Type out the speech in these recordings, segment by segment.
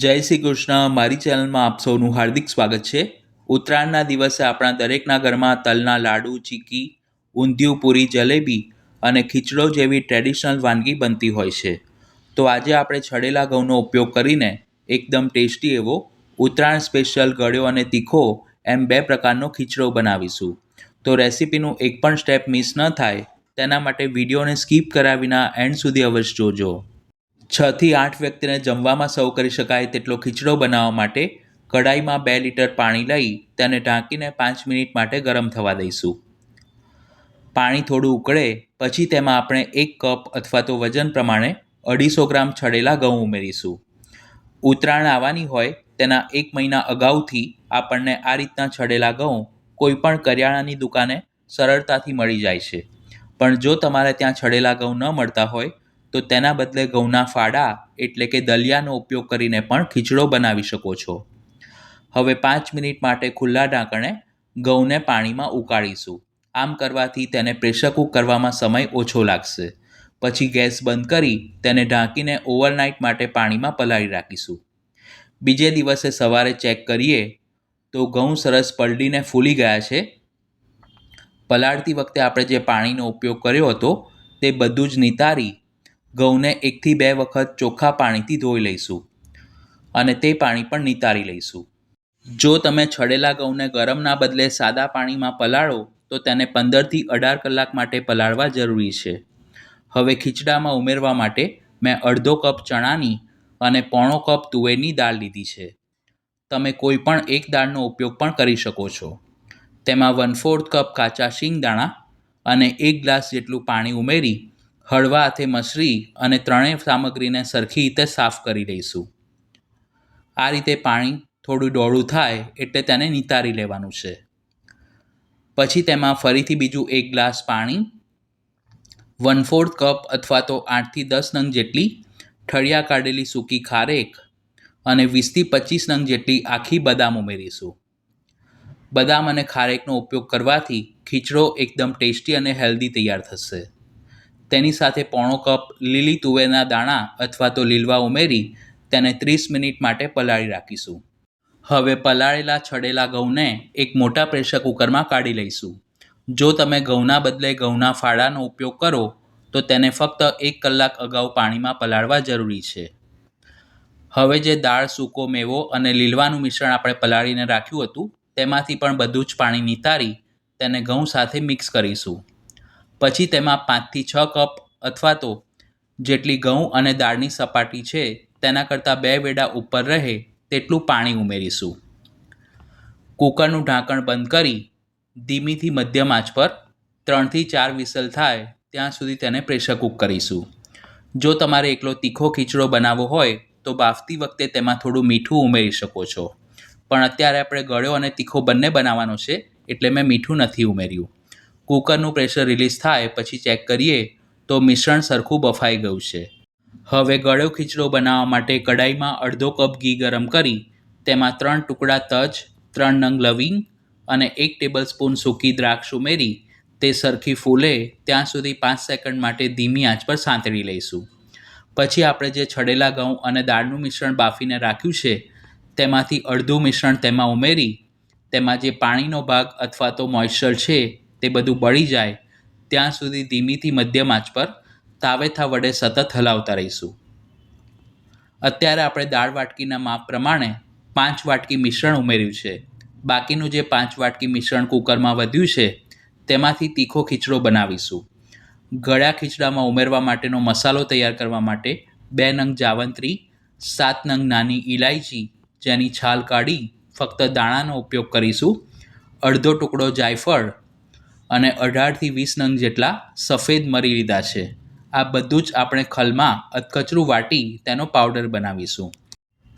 જય શ્રી કૃષ્ણ. મારી ચેનલમાં આપ સૌનું હાર્દિક સ્વાગત છે. ઉત્તરાયણના દિવસે આપણા દરેકના ઘરમાં તલના લાડુ, ચીકી, ઊંધિયું, પૂરી, જલેબી અને ખીચડો જેવી ટ્રેડિશનલ વાનગી બનતી હોય છે. તો આજે આપણે છડેલા ઘઉંનો ઉપયોગ કરીને એકદમ ટેસ્ટી એવો ઉત્તરાયણ સ્પેશિયલ ગળ્યો અને તીખો એમ બે પ્રકારનો ખીચડો બનાવીશું. તો રેસિપીનું એક પણ સ્ટેપ મિસ ન થાય, તેના માટે વિડીયોને સ્કીપ કર્યા વિના એન્ડ સુધી અવશ્ય જોજો. છ થી આઠ વ્યક્તિને જમવામાં સર્વ કરી શકાય તેટલો ખીચડો બનાવવા માટે કઢાઈમાં બે લીટર પાણી લઈ તેને ઢાંકીને પાંચ મિનિટ માટે ગરમ થવા દઈશું. પાણી થોડું ઉકળે, પછી તેમાં આપણે એક કપ અથવા તો વજન પ્રમાણે અઢીસો ગ્રામ છડેલા ઘઉં ઉમેરીશું. ઉત્તરાયણ આવવાની હોય તેના એક મહિના અગાઉથી આપણને આ રીતના છડેલા ઘઉં કોઈપણ કરિયાણાની દુકાને સરળતાથી મળી જાય છે. પણ જો તમારે ત્યાં છડેલા ઘઉં ન મળતા હોય તો તેના બદલે ઘઉંના ફાડા એટલે કે દલિયાનો ઉપયોગ કરીને પણ ખીચડો બનાવી શકો છો. હવે પાંચ મિનિટ માટે ખુલ્લા ઢાંકણે ઘઉંને પાણીમાં ઉકાળીશું. આમ કરવાથી તેને પ્રેશર કૂક કરવામાં સમય ઓછો લાગશે. પછી ગેસ બંધ કરી તેને ઢાંકીને ઓવરનાઇટ માટે પાણીમાં પલાળી રાખીશું. બીજે દિવસે સવારે ચેક કરીએ તો ઘઉં સરસ પલળીને ફૂલી ગયા છે. પલાળતી વખતે આપણે જે પાણીનો ઉપયોગ કર્યો હતો તે બધું જ નિતારી ઘઉંને એકથી બે વખત ચોખ્ખા પાણીથી ધોઈ લઈશું અને તે પાણી પણ નિતારી લઈશું. જો તમે છડેલા ઘઉંને ગરમના બદલે સાદા પાણીમાં પલાળો, તો તેને પંદરથી અઢાર કલાક માટે પલાળવા જરૂરી છે. હવે ખીચડામાં ઉમેરવા માટે મેં અડધો કપ ચણાની અને પોણો કપ તુવેરની દાળ લીધી છે. તમે કોઈ પણ એક દાળનો ઉપયોગ પણ કરી શકો છો. તેમાં વન ફોર્થ કપ કાચા શિંગદાણા અને એક ગ્લાસ જેટલું પાણી ઉમેરી હળવા હાથે મસરી અને ત્રણેય સામગ્રીને સરખી રીતે સાફ કરી લઈશું. આ રીતે પાણી થોડું ડોળું થાય એટલે તેને નિતારી લેવાનું છે. પછી તેમાં ફરીથી બીજું એક ગ્લાસ પાણી વન ફોર્થ કપ અથવા તો આઠથી દસ નંગ જેટલી ઠળિયા કાઢેલી સૂકી ખારેક અને વીસથી પચીસ નંગ જેટલી આખી બદામ ઉમેરીશું. બદામ અને ખારેકનો ઉપયોગ કરવાથી ખીચડો એકદમ ટેસ્ટી અને હેલ્ધી તૈયાર થશે. તેની સાથે પોણો કપ લીલી તુવેરના દાણા અથવા તો લીલવા ઉમેરી તેને ત્રીસ મિનિટ માટે પલાળી રાખીશું. હવે પલાળેલા છડેલા ઘઉંને એક મોટા પ્રેશર કુકરમાં કાઢી લઈશું. જો તમે ઘઉંના બદલે ઘઉંના ફાળાનો ઉપયોગ કરો, તો તેને ફક્ત એક કલાક અગાઉ પાણીમાં પલાળવા જરૂરી છે. હવે જે દાળ સૂકો મેવો અને લીલવાનું મિશ્રણ આપણે પલાળીને રાખ્યું હતું, તેમાંથી પણ બધું જ પાણી નિતારી તેને ઘઉં સાથે મિક્સ કરીશું. પછી તેમાં પાંચથી છ કપ અથવા તો જેટલી ઘઉં અને દાળની સપાટી છે, તેના કરતાં બે વેડા ઉપર રહે તેટલું પાણી ઉમેરીશું. કૂકરનું ઢાંકણ બંધ કરી ધીમીથી મધ્યમ આંચ પર ત્રણથી ચાર વિસલ થાય ત્યાં સુધી તેને પ્રેશર કૂક કરીશું. જો તમારે એકલો તીખો ખીચડો બનાવવો હોય, તો બાફતી વખતે તેમાં થોડું મીઠું ઉમેરી શકો છો. પણ અત્યારે આપણે ગળ્યો અને તીખો બંને બનાવવાનો છે, એટલે મેં મીઠું નથી ઉમેર્યું. કૂકરનું પ્રેશર રિલીઝ થાય, પછી ચેક કરીએ તો મિશ્રણ સરખું બફાઈ ગયું છે. હવે ગળ્યો ખીચડો બનાવવા માટે કડાઈમાં અડધો કપ ઘી ગરમ કરી, તેમાં ત્રણ ટુકડા તજ, ત્રણ નંગ લવિંગ અને એક ટેબલ સ્પૂન સૂકી દ્રાક્ષ ઉમેરી, તે સરખી ફૂલે, ત્યાં સુધી પાંચ સેકન્ડ માટે ધીમી આંચ પર સાંતળી લઈશું. પછી આપણે જે છડેલા ઘઉં અને દાળનું મિશ્રણ બાફીને રાખ્યું છે, તેમાંથી અડધું મિશ્રણ તેમાં ઉમેરી, તેમાં જે પાણીનો ભાગ અથવા તો મોઇશ્ચર છે તે બધું બળી જાય, ત્યાં સુધી ધીમીથી મધ્યમ આંચ પર તાવેથા વડે સતત હલાવતા રહીશું. અત્યારે આપણે દાળ વાટકીના માપ પ્રમાણે પાંચ વાટકી મિશ્રણ ઉમેર્યું છે. બાકીનું જે પાંચ વાટકી મિશ્રણ કુકરમાં વધ્યું છે, તેમાંથી તીખો ખીચડો બનાવીશું. ગળ્યા ખીચડામાં ઉમેરવા માટેનો મસાલો તૈયાર કરવા માટે બે નંગ જાવંત્રી, સાત નંગ નાની ઇલાયચી જેની છાલ કાઢી ફક્ત દાણાનો ઉપયોગ કરીશું. અડધો ટુકડો જાયફળ અને અઢારથી વીસ નંગ જેટલા સફેદ મરી લીધા છે. આ બધું જ આપણે ખલમાં અધકચરું વાટી તેનો પાવડર બનાવીશું.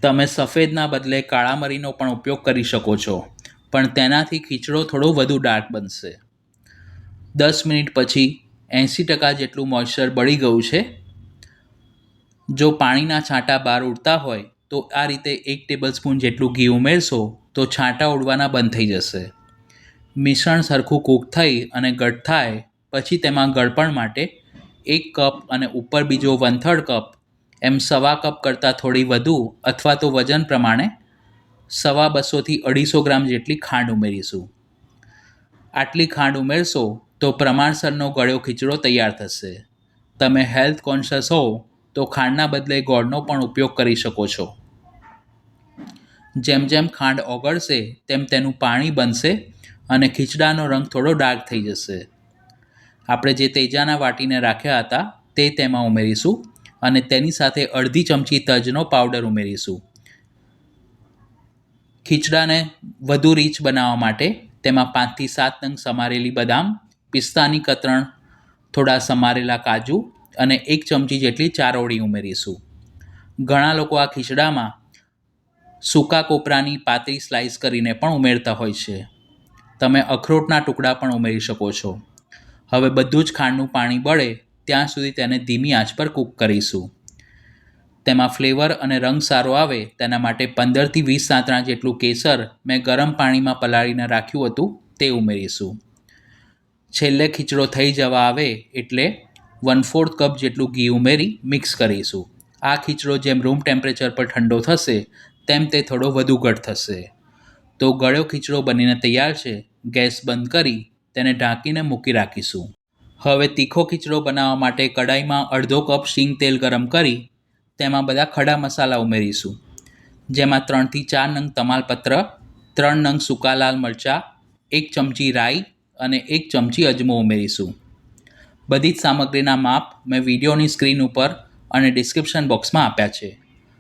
તમે સફેદના બદલે કાળા મરીનો પણ ઉપયોગ કરી શકો છો, પણ તેનાથી ખીચડો થોડો વધુ ડાર્ક બનશે. દસ મિનિટ પછી એંસી ટકા જેટલું મોઇશ્ચર બળી ગયું છે. જો પાણીના છાંટા બહાર ઉડતા હોય, તો આ રીતે એક ટેબલ સ્પૂન જેટલું ઘી ઉમેરશો, તો છાંટા ઉડવાના બંધ થઈ જશે. મિશ્રણ સરખું કૂક થઈ અને ગળ થાય, પછી તેમાં ગળપણ માટે એક કપ અને ઉપર બીજો વન થર્ડ કપ, એમ સવા કપ કરતાં થોડી વધુ અથવા તો વજન પ્રમાણે સવા બસોથી અઢીસો ગ્રામ જેટલી ખાંડ ઉમેરીશું. આટલી ખાંડ ઉમેરશો તો પ્રમાણસરનો ગળ્યો ખીચડો તૈયાર થશે. તમે હેલ્થ કોન્શિયસ હો તો ખાંડના બદલે ગોળનો પણ ઉપયોગ કરી શકો છો. જેમ જેમ ખાંડ ઓગળશે, તેમ તેનું પાણી બનશે અને ખીચડાનો રંગ થોડો ડાર્ક થઈ જશે. આપણે જે તેજાના વાટીને રાખ્યા હતા, તે તેમાં ઉમેરીશું અને તેની સાથે અડધી ચમચી તજનો પાવડર ઉમેરીશું. ખીચડાને વધુ રીચ બનાવવા માટે તેમાં પાંચથી સાત નંગ સમારેલી બદામ, પિસ્તાની કતરણ, થોડા સમારેલા કાજુ અને એક ચમચી જેટલી ચારોળી ઉમેરીશું. ઘણા લોકો આ ખીચડામાં સૂકા કોપરાની પાતળી સ્લાઇસ કરીને પણ ઉમેરતા હોય છે. તમે અખરોટના ટુકડા પણ ઉમેરી શકો છો. હવે બધું જ ખાંડનું પાણી બળે ત્યાં સુધી તેને ધીમી આંચ પર કૂક કરીશું. તેમાં ફ્લેવર અને રંગ સારો આવે તેના માટે પંદરથી વીસ સાંતણા જેટલું કેસર મેં ગરમ પાણીમાં પલાળીને રાખ્યું હતું તે ઉમેરીશું. છેલ્લે ખીચડો થઈ જવા આવે એટલે વન ફોર્થ કપ જેટલું ઘી ઉમેરી મિક્સ કરીશું. આ ખીચડો જેમ રૂમ ટેમ્પરેચર પર ઠંડો થશે, તેમ તે થોડો વધુ ઘટ થશે. તો ગળ્યો ખીચડો બનીને તૈયાર છે, ગેસ બંધ કરી તેને ઢાંકીને મૂકી રાખીશું. હવે તીખો ખીચડો બનાવવા માટે કડાઈમાં અડધો કપ શીંગ તેલ ગરમ કરી તેમાં બધા ખડા મસાલા ઉમેરીશું. જેમાં ત્રણથી ચાર નંગ તમાલપત્ર, ત્રણ નંગ સૂકા લાલ મરચાં, એક ચમચી રાઈ અને એક ચમચી અજમો ઉમેરીશું. બધી જ સામગ્રીના માપ મેં વિડીયોની સ્ક્રીન ઉપર અને ડિસ્ક્રિપ્શન બોક્સમાં આપ્યા છે.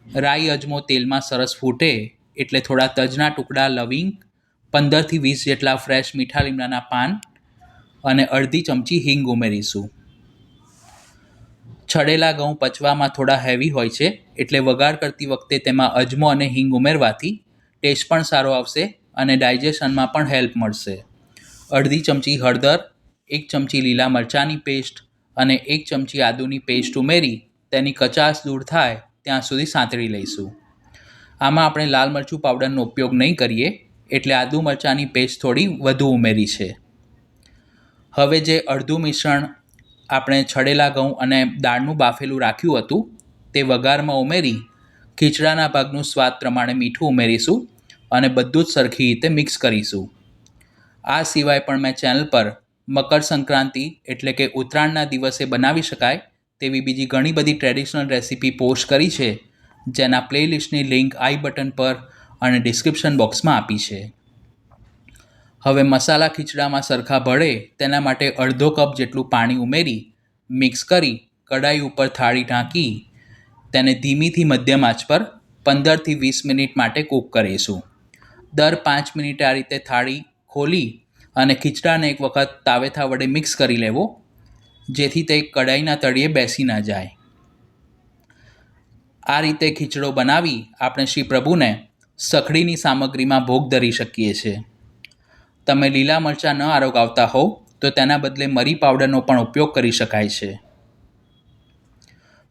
રાઈ, અજમો તેલમાં સરસ ફૂટે એટલે થોડા તજના ટુકડા લવિંગ, પંદરથી વીસ જેટલા ફ્રેશ મીઠા લીમડાના પાન અને અડધી ચમચી હિંગ ઉમેરીશું. છડેલા ઘઉં પચવામાં થોડા હેવી હોય છે, એટલે વઘાર કરતી વખતે તેમાં અજમો અને હિંગ ઉમેરવાથી ટેસ્ટ પણ સારો આવશે અને ડાયજેશનમાં પણ હેલ્પ મળશે. અડધી ચમચી હળદર, એક ચમચી લીલા મરચાંની પેસ્ટ અને એક ચમચી આદુની પેસ્ટ ઉમેરી તેની કચાશ દૂર થાય ત્યાં સુધી સાંતળી લઈશું. આમાં આપણે લાલ મરચું પાવડરનો ઉપયોગ નહીં કરીએ, એટલે આદુ મરચાંની પેસ્ટ થોડી વધુ ઉમેરી છે. હવે જે અડધું મિશ્રણ આપણે છડેલા ઘઉં અને દાળનું બાફેલું રાખ્યું હતું, તે વઘારમાં ઉમેરી, ખીચડાના ભાગનું સ્વાદ પ્રમાણે મીઠું ઉમેરીશું અને બધું જ સરખી રીતે મિક્સ કરીશું. આ સિવાય પણ મેં ચેનલ પર મકર સંક્રાંતિ એટલે કે ઉત્તરાયણના દિવસે બનાવી શકાય તેવી બીજી ઘણી બધી ટ્રેડિશનલ રેસીપી પોસ્ટ કરી છે જેના પ્લેલિસ્ટની લિંક આઈ બટન પર અને ડિસ્ક્રિપ્શન બોક્સમાં આપી છે. હવે મસાલા ખીચડામાં સરખા ભળે તેના માટે અડધો કપ જેટલું પાણી ઉમેરી, મિક્સ કરી, કડાઈ ઉપર થાળી ઢાંકી, તેને ધીમીથી મધ્યમ આંચ પર પંદરથી વીસ મિનિટ માટે કૂક કરીશું. દર પાંચ મિનિટ આ રીતે થાળી ખોલી અને ખીચડાને એક વખત તાવેથા વડે મિક્સ કરી લેવો, જેથી તે કડાઈના તળિયે બેસી ના જાય. આ રીતે ખીચડો બનાવી આપણે શ્રી પ્રભુને સખડીની સામગ્રીમાં ભોગ ધરી શકીએ છીએ. તમે લીલા મરચાં ન આરોગાવતા હોવ, તો તેના બદલે મરી પાવડરનો પણ ઉપયોગ કરી શકાય છે.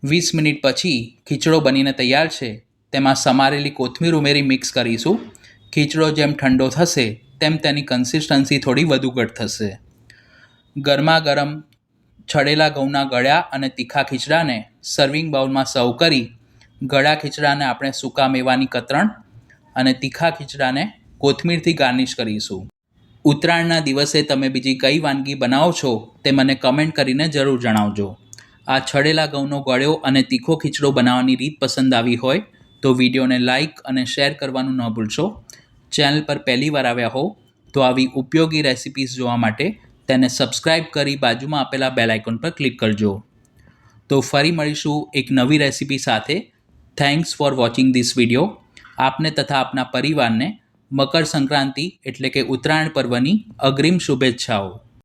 વીસ મિનિટ પછી ખીચડો બનીને તૈયાર છે, તેમાં સમારેલી કોથમીર ઉમેરી મિક્સ કરીશું. ખીચડો જેમ ઠંડો થશે, તેમ તેની કન્સિસ્ટન્સી થોડી વધુ ઘટ થશે. ગરમા ગરમ છડેલા ઘઉંના ગળ્યા અને તીખા ખીચડાને સર્વિંગ બાઉલમાં સર્વ કરી ગળા ખીચડાને આપણે સૂકા મેવાની કતરણ અને તીખા ખીચડાને કોથમીરથી ગાર્નિશ કરીશું. ઉત્તરાયણના દિવસે તમે બીજી કઈ વાનગી બનાવો છો તે મને કમેન્ટ કરીને જરૂર જણાવજો. આ છડેલા ઘઉંનો ગળ્યો અને તીખો ખીચડો બનાવવાની રીત પસંદ આવી હોય તો વિડીયોને લાઇક અને શેર કરવાનું ન ભૂલશો. ચેનલ પર પહેલી વાર આવ્યા હો તો આવી ઉપયોગી રેસિપીઝ જોવા માટે તેને સબસ્ક્રાઇબ કરી બાજુમાં આપેલા બેલ આઇકોન પર ક્લિક કરજો. તો ફરી મળીશું એક નવી રેસિપી સાથે. Thanks for watching this video આપને તથા આપના પરિવારને મકર સંક્રાંતિ એટલે કે ઉત્તરાયણ પર્વની અગ્રિમ શુભેચ્છાઓ.